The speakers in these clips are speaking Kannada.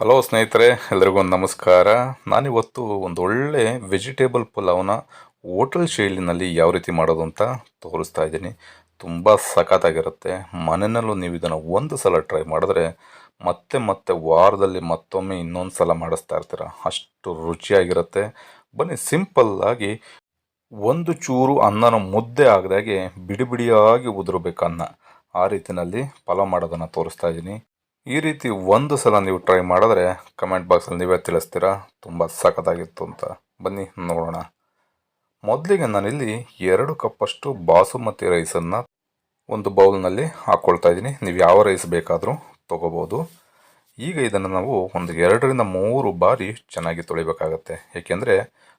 ಹಲೋ ಸ್ನೇಹಿತರೆ, ಎಲ್ರಿಗೂ ಒಂದು ನಮಸ್ಕಾರ. ನಾನಿವತ್ತು ಒಂದು ಒಳ್ಳೆ ವೆಜಿಟೇಬಲ್ ಪುಲಾವ್ನ ಹೋಟೆಲ್ ಶೈಲಿನಲ್ಲಿ ಯಾವ ರೀತಿ ಮಾಡೋದು ಅಂತ ತೋರಿಸ್ತಾ ಇದ್ದೀನಿ. ತುಂಬ ಸಖತ್ತಾಗಿರುತ್ತೆ. ಮನೆಯಲ್ಲೂ ನೀವು ಇದನ್ನು ಒಂದು ಸಲ ಟ್ರೈ ಮಾಡಿದ್ರೆ ಮತ್ತೆ ಮತ್ತೆ ವಾರದಲ್ಲಿ ಮತ್ತೊಮ್ಮೆ ಇನ್ನೊಂದು ಸಲ ಮಾಡಿಸ್ತಾ ಇರ್ತೀರ. ಅಷ್ಟು ರುಚಿಯಾಗಿರುತ್ತೆ. ಬನ್ನಿ ಸಿಂಪಲ್ಲಾಗಿ ಒಂದು ಚೂರು ಅನ್ನನ ಮುದ್ದೆ ಆಗದಾಗೆ ಬಿಡಿ ಬಿಡಿಯಾಗಿ ಉದುರಬೇಕು ಅನ್ನ. ಆ ರೀತಿಯಲ್ಲಿ ಪಲಾವ್ ಮಾಡೋದನ್ನು ತೋರಿಸ್ತಾ ಇದ್ದೀನಿ. ಈ ರೀತಿ ಒಂದು ಸಲ ನೀವು ಟ್ರೈ ಮಾಡಿದ್ರೆ ಕಮೆಂಟ್ ಬಾಕ್ಸಲ್ಲಿ ನೀವೇ ತಿಳಿಸ್ತೀರಾ? ತುಂಬ ಸಖತ್ತಾಗಿತ್ತು ಅಂತ. ಬನ್ನಿ, ನೋಡೋಣ. ಮೊದಲಿಗೆ ನಾನಿಲ್ಲಿ ಎರಡು ಕಪ್ಪಷ್ಟು ಬಾಸುಮತಿ ರೈಸನ್ನು ಒಂದು ಬೌಲ್ನಲ್ಲಿ ಹಾಕ್ಕೊಳ್ತಾ ಇದ್ದೀನಿ. ನೀವು ಯಾವ ರೈಸ್ ಬೇಕಾದರೂ ತೊಗೋಬೋದು. ಈಗ ಇದನ್ನು ನಾವು ಒಂದು ಎರಡರಿಂದ ಮೂರು ಬಾರಿ ಚೆನ್ನಾಗಿ ತೊಳಿಬೇಕಾಗತ್ತೆ. ಏಕೆಂದರೆ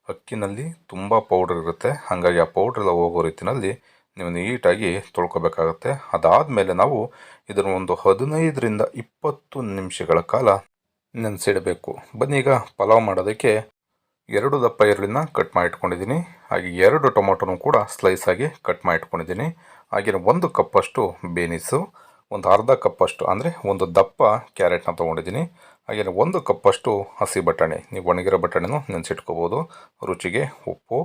ಅಕ್ಕಿನಲ್ಲಿ ತುಂಬ ಪೌಡ್ರ್ ಇರುತ್ತೆ. ಹಾಗಾಗಿ ಆ ಪೌಡ್ರೆಲ್ಲ ಹೋಗೋ ರೀತಿಯಲ್ಲಿ ನೀವು ನೀಟಾಗಿ ತೊಳ್ಕೊಬೇಕಾಗತ್ತೆ. ಅದಾದಮೇಲೆ ನಾವು ಇದನ್ನು ಒಂದು ಹದಿನೈದರಿಂದ ಇಪ್ಪತ್ತು ನಿಮಿಷಗಳ ಕಾಲ ನೆನೆಸಿಡಬೇಕು. ಬನ್ನಿ ಈಗ ಪಲಾವ್ ಮಾಡೋದಕ್ಕೆ ಎರಡು ದಪ್ಪ ಈರುಳ್ಳಿನ ಕಟ್ ಮಾಡಿ ಇಟ್ಕೊಂಡಿದ್ದೀನಿ ಹಾಗೆ ಎರಡು ಟೊಮೊಟೊನೂ ಕೂಡ ಸ್ಲೈಸ್ ಆಗಿ ಕಟ್ ಮಾಡಿ ಇಟ್ಕೊಂಡಿದ್ದೀನಿ ಹಾಗೆ ಒಂದು ಕಪ್ಪಷ್ಟು ಬೇನಿಸು, ಒಂದು ಅರ್ಧ ಕಪ್ಪಷ್ಟು ಅಂದರೆ ಒಂದು ದಪ್ಪ ಕ್ಯಾರೆಟ್ನ ತೊಗೊಂಡಿದ್ದೀನಿ. ಹಾಗೆ ಒಂದು ಕಪ್ಪಷ್ಟು ಹಸಿ ಬಟಾಣಿ, ನೀವು ಒಣಗಿರೋ ಬಟಾಣಿನೂ ನೆನೆಸಿಟ್ಕೋಬೋದು, ರುಚಿಗೆ ಉಪ್ಪು.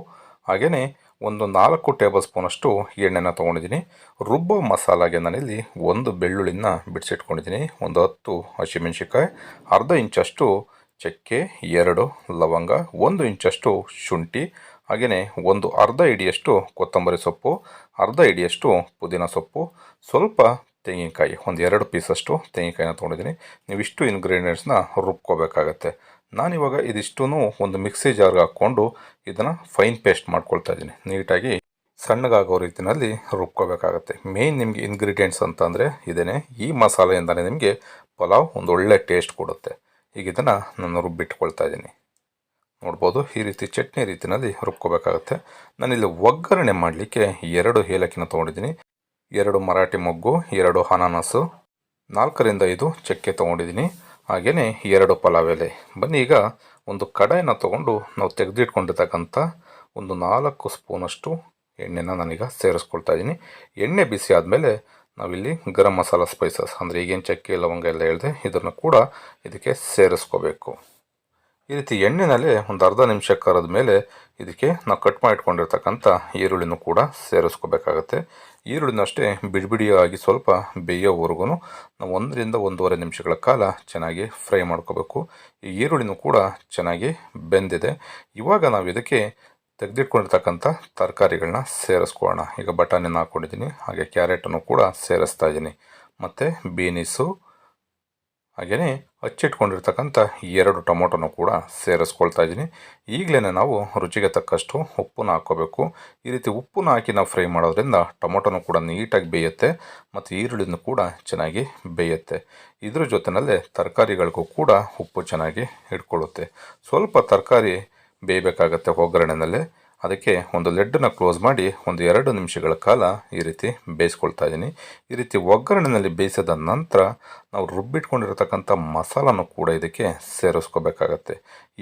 ಹಾಗೆಯೇ ಒಂದು ನಾಲ್ಕು ಟೇಬಲ್ ಸ್ಪೂನಷ್ಟು ಎಣ್ಣೆನ ತೊಗೊಂಡಿದ್ದೀನಿ. ರುಬ್ಬೋ ಮಸಾಲಾಗೆ ನಾನಿಲ್ಲಿ ಒಂದು ಬೆಳ್ಳುಳ್ಳಿನ ಬಿಡಿಸಿಟ್ಕೊಂಡಿದ್ದೀನಿ. ಒಂದು ಹತ್ತು ಹಸಿಮೆಣ್ಸಿಕಾಯಿ ಅರ್ಧ ಇಂಚಷ್ಟು ಚಕ್ಕೆ, ಎರಡು ಲವಂಗ, ಒಂದು ಇಂಚಷ್ಟು ಶುಂಠಿ ಹಾಗೆಯೇ ಒಂದು ಅರ್ಧ ಇಡಿಯಷ್ಟು ಕೊತ್ತಂಬರಿ ಸೊಪ್ಪು, ಅರ್ಧ ಇಡಿಯಷ್ಟು ಪುದೀನ ಸೊಪ್ಪು, ಸ್ವಲ್ಪ ತೆಂಗಿನಕಾಯಿ, ಒಂದು ಎರಡು ಪೀಸಷ್ಟು ತೆಂಗಿನಕಾಯಿನ ತೊಗೊಂಡಿದ್ದೀನಿ. ನೀವು ಇಷ್ಟು ಇಂಗ್ರೀಡಿಯೆಂಟ್ಸ್ನ ರುಬ್ಕೋಬೇಕಾಗತ್ತೆ. ನಾನಿವಾಗ ಇದಿಷ್ಟೂ ಒಂದು ಮಿಕ್ಸಿ ಜಾರ್ಗೆ ಹಾಕ್ಕೊಂಡು ಇದನ್ನು ಫೈನ್ ಪೇಸ್ಟ್ ಮಾಡ್ಕೊಳ್ತಾ ಇದ್ದೀನಿ. ನೀಟಾಗಿ ಸಣ್ಣಗಾಗೋ ರೀತಿಯಲ್ಲಿ ರುಬ್ಕೋಬೇಕಾಗತ್ತೆ. ಮೇಯ್ನ್ ನಿಮಗೆ ಇಂಗ್ರೀಡಿಯೆಂಟ್ಸ್ ಅಂತಂದರೆ ಇದೇನೆ ಈ ಮಸಾಲೆಯಿಂದಲೇ ನಿಮಗೆ ಪಲಾವ್ ಒಂದು ಒಳ್ಳೆ ಟೇಸ್ಟ್ ಕೊಡುತ್ತೆ. ಈಗ ಇದನ್ನು ನಾನು ರುಬ್ಬಿಟ್ಕೊಳ್ತಾ ಇದ್ದೀನಿ. ನೋಡ್ಬೋದು ಈ ರೀತಿ ಚಟ್ನಿ ರೀತಿಯಲ್ಲಿ ರುಬ್ಕೋಬೇಕಾಗತ್ತೆ. ನಾನಿಲ್ಲಿ ಒಗ್ಗರಣೆ ಮಾಡಲಿಕ್ಕೆ ಎರಡು ಏಲಕ್ಕಿನ ತೊಗೊಂಡಿದ್ದೀನಿ. ಎರಡು ಮರಾಠಿ ಮೊಗ್ಗು, ಎರಡು ಅನಾನಸು, ನಾಲ್ಕರಿಂದ ಐದು ಚಕ್ಕೆ ತೊಗೊಂಡಿದ್ದೀನಿ. ಹಾಗೆಯೇ ಎರಡು ಪಲಾವ್ ಎಲೆ ಬನ್ನಿ ಈಗ ಒಂದು ಕಡಾಯಿನ ತಗೊಂಡು ನಾವು ತೆಗೆದಿಟ್ಕೊಂಡಿರ್ತಕ್ಕಂಥ ಒಂದು ನಾಲ್ಕು ಸ್ಪೂನಷ್ಟು ಎಣ್ಣೆನ ನಾನೀಗ ಸೇರಿಸ್ಕೊಳ್ತಾ ಇದ್ದೀನಿ. ಎಣ್ಣೆ ಬಿಸಿ ಆದಮೇಲೆ ನಾವಿಲ್ಲಿ ಗರಂ ಮಸಾಲ ಸ್ಪೈಸಸ್ ಅಂದರೆ ಈಗೇನು ಚಕ್ಕೆ, ಲವಂಗ ಎಲ್ಲ ಹೇಳಿದೆ, ಇದನ್ನು ಕೂಡ ಇದಕ್ಕೆ ಸೇರಿಸ್ಕೋಬೇಕು. ಈ ರೀತಿ ಎಣ್ಣೆನಲ್ಲೇ ಒಂದು ಅರ್ಧ ನಿಮಿಷ ಕರೆದ ಮೇಲೆ ಇದಕ್ಕೆ ನಾವು ಕಟ್ ಮಾಡಿಟ್ಕೊಂಡಿರ್ತಕ್ಕಂಥ ಈರುಳ್ಳಿನೂ ಕೂಡ ಸೇರಿಸ್ಕೋಬೇಕಾಗತ್ತೆ. ಈರುಳ್ಳಿನ ಅಷ್ಟೇ ಬಿಡಿ ಬಿಡಿಯಾಗಿ ಸ್ವಲ್ಪ ಬೇಯೋವರೆಗೂ ನಾವು ಒಂದರಿಂದ ಒಂದೂವರೆ ನಿಮಿಷಗಳ ಕಾಲ ಚೆನ್ನಾಗಿ ಫ್ರೈ ಮಾಡ್ಕೋಬೇಕು. ಈ ಈರುಳ್ಳಿನೂ ಕೂಡ ಚೆನ್ನಾಗಿ ಬೆಂದಿದೆ. ಇವಾಗ ನಾವು ಇದಕ್ಕೆ ತೆಗೆದಿಟ್ಕೊಂಡಿರ್ತಕ್ಕಂಥ ತರಕಾರಿಗಳನ್ನ ಸೇರಿಸ್ಕೊಳ್ಳೋಣ. ಈಗ ಬಟಾಣಿನ ಹಾಕ್ಕೊಂಡಿದ್ದೀನಿ, ಹಾಗೆ ಕ್ಯಾರೆಟನ್ನು ಕೂಡ ಸೇರಿಸ್ತಾ ಇದ್ದೀನಿ. ಮತ್ತು ಬೀನಿಸು, ಹಾಗೆಯೇ ಹಚ್ಚಿಟ್ಕೊಂಡಿರ್ತಕ್ಕಂಥ ಎರಡು ಟೊಮೊಟೊನು ಕೂಡ ಸೇರಿಸ್ಕೊಳ್ತಾ ಇದ್ದೀನಿ. ಈಗಲೇ ನಾವು ರುಚಿಗೆ ತಕ್ಕಷ್ಟು ಉಪ್ಪನ್ನು ಹಾಕ್ಕೋಬೇಕು. ಈ ರೀತಿ ಉಪ್ಪನ್ನು ಹಾಕಿ ನಾವು ಫ್ರೈ ಮಾಡೋದ್ರಿಂದ ಟೊಮೊಟೊನು ಕೂಡ ನೀಟಾಗಿ ಬೇಯುತ್ತೆ ಮತ್ತು ಈರುಳ್ಳಿನೂ ಕೂಡ ಚೆನ್ನಾಗಿ ಬೇಯುತ್ತೆ. ಇದ್ರ ಜೊತೆಯಲ್ಲೇ ತರಕಾರಿಗಳಿಗೂ ಕೂಡ ಉಪ್ಪು ಚೆನ್ನಾಗಿ ಹಿಡ್ಕೊಳ್ಳುತ್ತೆ ಸ್ವಲ್ಪ ತರಕಾರಿ ಬೇಯಬೇಕಾಗತ್ತೆ ಒಗ್ಗರಣೆನಲ್ಲೇ. ಅದಕ್ಕೆ ಒಂದು ಲೆಡ್ಡನ್ನು ಕ್ಲೋಸ್ ಮಾಡಿ ಒಂದು ಎರಡು ನಿಮಿಷಗಳ ಕಾಲ ಈ ರೀತಿ ಬೇಯಿಸ್ಕೊಳ್ತಾ ಇದ್ದೀನಿ. ಈ ರೀತಿ ಒಗ್ಗರಣೆಯಲ್ಲಿ ಬೇಯಿಸಿದ ನಂತರ ನಾವು ರುಬ್ಬಿಟ್ಕೊಂಡಿರತಕ್ಕಂಥ ಮಸಾಲನೂ ಕೂಡ ಇದಕ್ಕೆ ಸೇರಿಸ್ಕೋಬೇಕಾಗತ್ತೆ.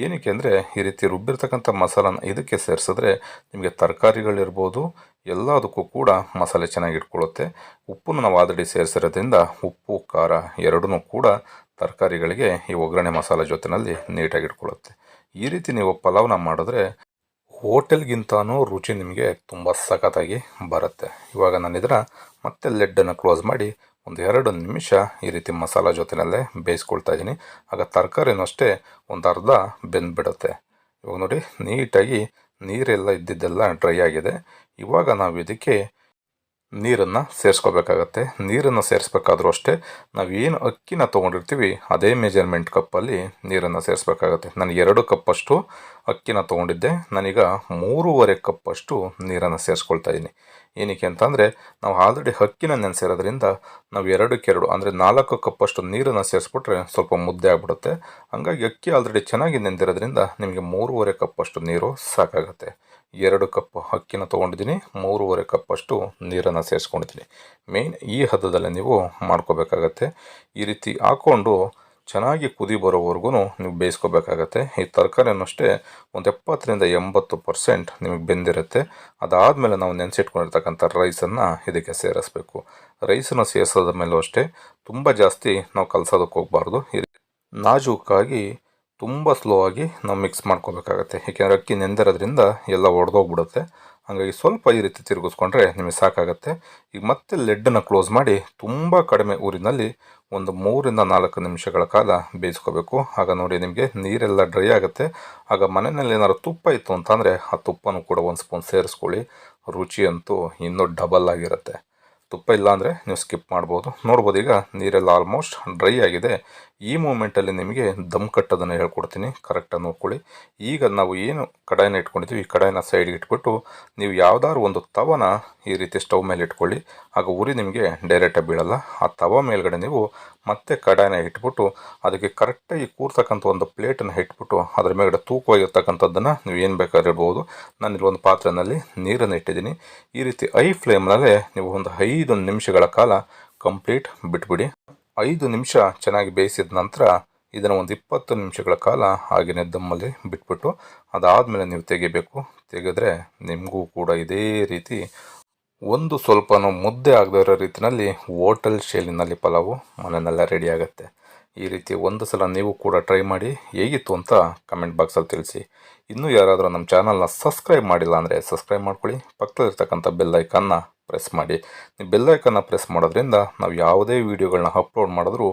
ಏನಕ್ಕೆ ಅಂದರೆ ಈ ರೀತಿ ರುಬ್ಬಿರ್ತಕ್ಕಂಥ ಮಸಾಲನ ಇದಕ್ಕೆ ಸೇರಿಸಿದ್ರೆ ನಿಮಗೆ ತರಕಾರಿಗಳಿರ್ಬೋದು, ಎಲ್ಲದಕ್ಕೂ ಕೂಡ ಮಸಾಲೆ ಚೆನ್ನಾಗಿ ಇಟ್ಕೊಳ್ಳುತ್ತೆ. ಉಪ್ಪನ್ನು ನಾವು ಆಲ್ರೆಡಿ ಸೇರಿಸಿರೋದ್ರಿಂದ ಉಪ್ಪು, ಖಾರ ಎರಡೂ ಕೂಡ ತರಕಾರಿಗಳಿಗೆ ಈ ಒಗ್ಗರಣೆ ಮಸಾಲೆ ಜೊತೆಯಲ್ಲಿ ನೀಟಾಗಿ ಇಟ್ಕೊಳ್ಳುತ್ತೆ. ಈ ರೀತಿ ನೀವು ಪಲಾವ್ನ ಮಾಡಿದ್ರೆ ಹೋಟೆಲ್ಗಿಂತನೂ ರುಚಿ ನಿಮಗೆ ತುಂಬ ಸಖತ್ತಾಗಿ ಬರುತ್ತೆ. ಇವಾಗ ನಾನು ಇದರ ಮತ್ತೆ ಲೆಡ್ಡನ್ನು ಕ್ಲೋಸ್ ಮಾಡಿ ಒಂದು ಎರಡು ನಿಮಿಷ ಈ ರೀತಿ ಮಸಾಲ ಜೊತೆಯಲ್ಲೇ ಬೇಯಿಸ್ಕೊಳ್ತಾ ಇದ್ದೀನಿ. ಆಗ ತರಕಾರಿನೂ ಅಷ್ಟೇ ಒಂದು ಅರ್ಧ ಬೆಂದ್ಬಿಡುತ್ತೆ. ಇವಾಗ ನೋಡಿ, ನೀಟಾಗಿ ನೀರೆಲ್ಲ ಇದ್ದಿದ್ದೆಲ್ಲ ಡ್ರೈ ಆಗಿದೆ. ಇವಾಗ ನಾವು ಇದಕ್ಕೆ ನೀರನ್ನು ಸೇರಿಸ್ಕೋಬೇಕಾಗತ್ತೆ. ನೀರನ್ನು ಸೇರಿಸ್ಬೇಕಾದ್ರೂ ಅಷ್ಟೇ ನಾವು ಏನು ಅಕ್ಕಿನ ತೊಗೊಂಡಿರ್ತೀವಿ, ಅದೇ ಮೆಜರ್ಮೆಂಟ್ ಕಪ್ಪಲ್ಲಿ ನೀರನ್ನು ಸೇರಿಸ್ಬೇಕಾಗತ್ತೆ. ನಾನು ಎರಡು ಕಪ್ಪಷ್ಟು ಅಕ್ಕಿನ ತೊಗೊಂಡಿದ್ದೆ. ನಾನೀಗ ಮೂರುವರೆ ಕಪ್ಪಷ್ಟು ನೀರನ್ನು ಸೇರಿಸ್ಕೊಳ್ತಾ ಇದ್ದೀನಿ ಏನಕ್ಕೆ ಅಂತಂದರೆ, ನಾವು ಆಲ್ರೆಡಿ ಅಕ್ಕಿನ ನೆನೆಸಿರೋದ್ರಿಂದ ನಾವು ಎರಡಕ್ಕೆ ಎರಡು ಅಂದರೆ ನಾಲ್ಕು ಕಪ್ಪಷ್ಟು ನೀರನ್ನು ಸೇರಿಸ್ಬಿಟ್ರೆ ಸ್ವಲ್ಪ ಮುದ್ದೆ ಆಗಿಬಿಡುತ್ತೆ. ಹಾಗಾಗಿ ಅಕ್ಕಿ ಆಲ್ರೆಡಿ ಚೆನ್ನಾಗಿ ನೆಂದಿರೋದ್ರಿಂದ ನಿಮಗೆ ಮೂರುವರೆ ಕಪ್ಪಷ್ಟು ನೀರು ಸಾಕಾಗುತ್ತೆ. ಎರಡು ಕಪ್ ಅಕ್ಕಿನ ತೊಗೊಂಡಿದ್ದೀನಿ, ಮೂರುವರೆ ಕಪ್ಪಷ್ಟು ನೀರನ್ನು ಸೇರಿಸ್ಕೊಂಡಿದ್ದೀನಿ. ಮೇಯ್ನ್ ಈ ಹದದಲ್ಲಿ ನೀವು ಮಾಡ್ಕೋಬೇಕಾಗತ್ತೆ. ಈ ರೀತಿ ಹಾಕ್ಕೊಂಡು ಚೆನ್ನಾಗಿ ಕುದಿ ಬರೋವರೆಗೂ ನೀವು ಬೇಯಿಸ್ಕೋಬೇಕಾಗತ್ತೆ. ಈ ತರಕಾರಿಯನ್ನು ಅಷ್ಟೇ ಒಂದು ಎಪ್ಪತ್ತರಿಂದ ಎಂಬತ್ತು ಪರ್ಸೆಂಟ್ ನಿಮಗೆ ಬೆಂದಿರುತ್ತೆ. ಅದಾದಮೇಲೆ ನಾವು ನೆನೆಸಿಟ್ಕೊಂಡಿರ್ತಕ್ಕಂಥ ರೈಸನ್ನು ಇದಕ್ಕೆ ಸೇರಿಸ್ಬೇಕು. ರೈಸನ್ನು ಸೇರಿಸೋದ ಮೇಲೂ ಅಷ್ಟೇ ತುಂಬ ಜಾಸ್ತಿ ನಾವು ಕಲಸೋದಕ್ಕೆ ಹೋಗಬಾರ್ದು. ನಾಜೂಕಾಗಿ ತುಂಬ ಸ್ಲೋ ಆಗಿ ನಾವು ಮಿಕ್ಸ್ ಮಾಡ್ಕೋಬೇಕಾಗತ್ತೆ. ಏಕೆಂದರೆ ಅಕ್ಕಿ ನೆಂದಿರೋದ್ರಿಂದ ಎಲ್ಲ ಒಡೆದೋಗ್ಬಿಡುತ್ತೆ. ಹಾಗಾಗಿ ಸ್ವಲ್ಪ ಈ ರೀತಿ ತಿರುಗಿಸ್ಕೊಂಡ್ರೆ ನಿಮಗೆ ಸಾಕಾಗುತ್ತೆ. ಈಗ ಮತ್ತೆ ಲೆಡ್ಡನ್ನು ಕ್ಲೋಸ್ ಮಾಡಿ ತುಂಬ ಕಡಿಮೆ ಊರಿನಲ್ಲಿ ಒಂದು ಮೂರಿಂದ ನಾಲ್ಕು ನಿಮಿಷಗಳ ಕಾಲ ಬೇಯಿಸ್ಕೋಬೇಕು. ಆಗ ನೋಡಿ ನಿಮಗೆ ನೀರೆಲ್ಲ ಡ್ರೈ ಆಗುತ್ತೆ. ಆಗ ಮನೆಯಲ್ಲಿ ಏನಾದ್ರು ತುಪ್ಪ ಇತ್ತು ಅಂತಂದರೆ ಆ ತುಪ್ಪನೂ ಕೂಡ ಒಂದು ಸ್ಪೂನ್ ಸೇರಿಸ್ಕೊಳ್ಳಿ. ರುಚಿ ಅಂತೂ ಇನ್ನೂ ಡಬಲ್ ಆಗಿರುತ್ತೆ. ತುಪ್ಪ ಇಲ್ಲ ಅಂದರೆ ನೀವು ಸ್ಕಿಪ್ ಮಾಡ್ಬೋದು. ನೋಡ್ಬೋದು ಈಗ ನೀರೆಲ್ಲ ಆಲ್ಮೋಸ್ಟ್ ಡ್ರೈ ಆಗಿದೆ. ಈ ಮೂಮೆಂಟಲ್ಲಿ ನಿಮಗೆ ದಮ್ ಕಟ್ಟೋದನ್ನು ಹೇಳ್ಕೊಡ್ತೀನಿ. ಕರೆಕ್ಟಾಗಿ ನೋಡ್ಕೊಳ್ಳಿ. ಈಗ ನಾವು ಏನು ಕಡಾಯಿನ ಇಟ್ಕೊಂಡಿದ್ದೀವಿ ಈ ಕಡಾಯಿನ ಸೈಡ್ಗೆ ಇಟ್ಬಿಟ್ಟು ನೀವು ಯಾವ್ದಾದ್ರು ಒಂದು ತವನ ಈ ರೀತಿ ಸ್ಟವ್ ಮೇಲೆ ಇಟ್ಕೊಳ್ಳಿ. ಆಗ ಉರಿ ನಿಮಗೆ ಡೈರೆಕ್ಟಾಗಿ ಬೀಳಲ್ಲ. ಆ ತವ ಮೇಲ್ಗಡೆ ನೀವು ಮತ್ತೆ ಕಡಾಯಿನ ಇಟ್ಬಿಟ್ಟು ಅದಕ್ಕೆ ಕರೆಕ್ಟಾಗಿ ಕೂರ್ತಕ್ಕಂಥ ಒಂದು ಪ್ಲೇಟನ್ನು ಇಟ್ಬಿಟ್ಟು ಅದರ ಮೇಲ್ಗಡೆ ತೂಕವಾಗಿರ್ತಕ್ಕಂಥದ್ದನ್ನು ನೀವು ಏನು ಬೇಕಾದ್ರೆ ಇಡ್ಬೋದು ನಾನು ಇಲ್ಲಿ ಒಂದು ಪಾತ್ರೆಯಲ್ಲಿ ನೀರನ್ನು ಇಟ್ಟಿದ್ದೀನಿ. ಈ ರೀತಿ ಐ ಫ್ಲೇಮ್ನಲ್ಲೇ ನೀವು ಒಂದು ಐದು ನಿಮಿಷಗಳ ಕಾಲ ಕಂಪ್ಲೀಟ್ ಬಿಟ್ಬಿಡಿ. ಐದು ನಿಮಿಷ ಚೆನ್ನಾಗಿ ಬೇಯಿಸಿದ ನಂತರ ಇದನ್ನು ಒಂದು ಇಪ್ಪತ್ತು ನಿಮಿಷಗಳ ಕಾಲ ಹಾಗೆಯೇ ದಮ್ಮಲ್ಲಿ ಬಿಟ್ಬಿಟ್ಟು ಅದಾದಮೇಲೆ ನೀವು ತೆಗಿಬೇಕು. ತೆಗೆದ್ರೆ ನಿಮಗೂ ಕೂಡ ಇದೇ ರೀತಿ ಒಂದು ಸ್ವಲ್ಪನೂ ಮುದ್ದೆ ಆಗದೇ ಇರೋ ರೀತಿಯಲ್ಲಿ ಹೋಟೆಲ್ ಶೈಲಿನಲ್ಲಿ ಪಲಾವು ಮನೆಯಲ್ಲ ರೆಡಿ ಆಗುತ್ತೆ. ಈ ರೀತಿ ಒಂದು ಸಲ ನೀವು ಕೂಡ ಟ್ರೈ ಮಾಡಿ ಹೇಗಿತ್ತು ಅಂತ ಕಮೆಂಟ್ ಬಾಕ್ಸಲ್ಲಿ ತಿಳಿಸಿ. ಇನ್ನೂ ಯಾರಾದರೂ ನಮ್ಮ ಚಾನಲ್ನ ಸಬ್ಸ್ಕ್ರೈಬ್ ಮಾಡಿಲ್ಲ ಅಂದರೆ ಸಬ್ಸ್ಕ್ರೈಬ್ ಮಾಡ್ಕೊಳ್ಳಿ. ಪಕ್ಕದಲ್ಲಿರ್ತಕ್ಕಂಥ ಬೆಲ್ ಐಕನ್ನ ಪ್ರೆಸ್ ಮಾಡಿ. ನೀವು ಬೆಲ್ ಐಕನ್ನ ಪ್ರೆಸ್ ಮಾಡೋದ್ರಿಂದ ನಾವು ಯಾವುದೇ ವೀಡಿಯೋಗಳನ್ನ ಅಪ್ಲೋಡ್ ಮಾಡಿದ್ರೂ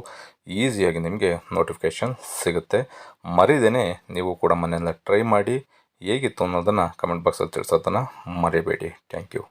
ಈಸಿಯಾಗಿ ನಿಮಗೆ ನೋಟಿಫಿಕೇಷನ್ ಸಿಗುತ್ತೆ. ಮರಿದೇನೆ ನೀವು ಕೂಡ ಮನೆಯಲ್ಲ ಟ್ರೈ ಮಾಡಿ. ಹೇಗಿತ್ತು ಅನ್ನೋದನ್ನು ಕಮೆಂಟ್ ಬಾಕ್ಸಲ್ಲಿ ತಿಳಿಸೋದನ್ನು ಮರಿಬೇಡಿ. Thank you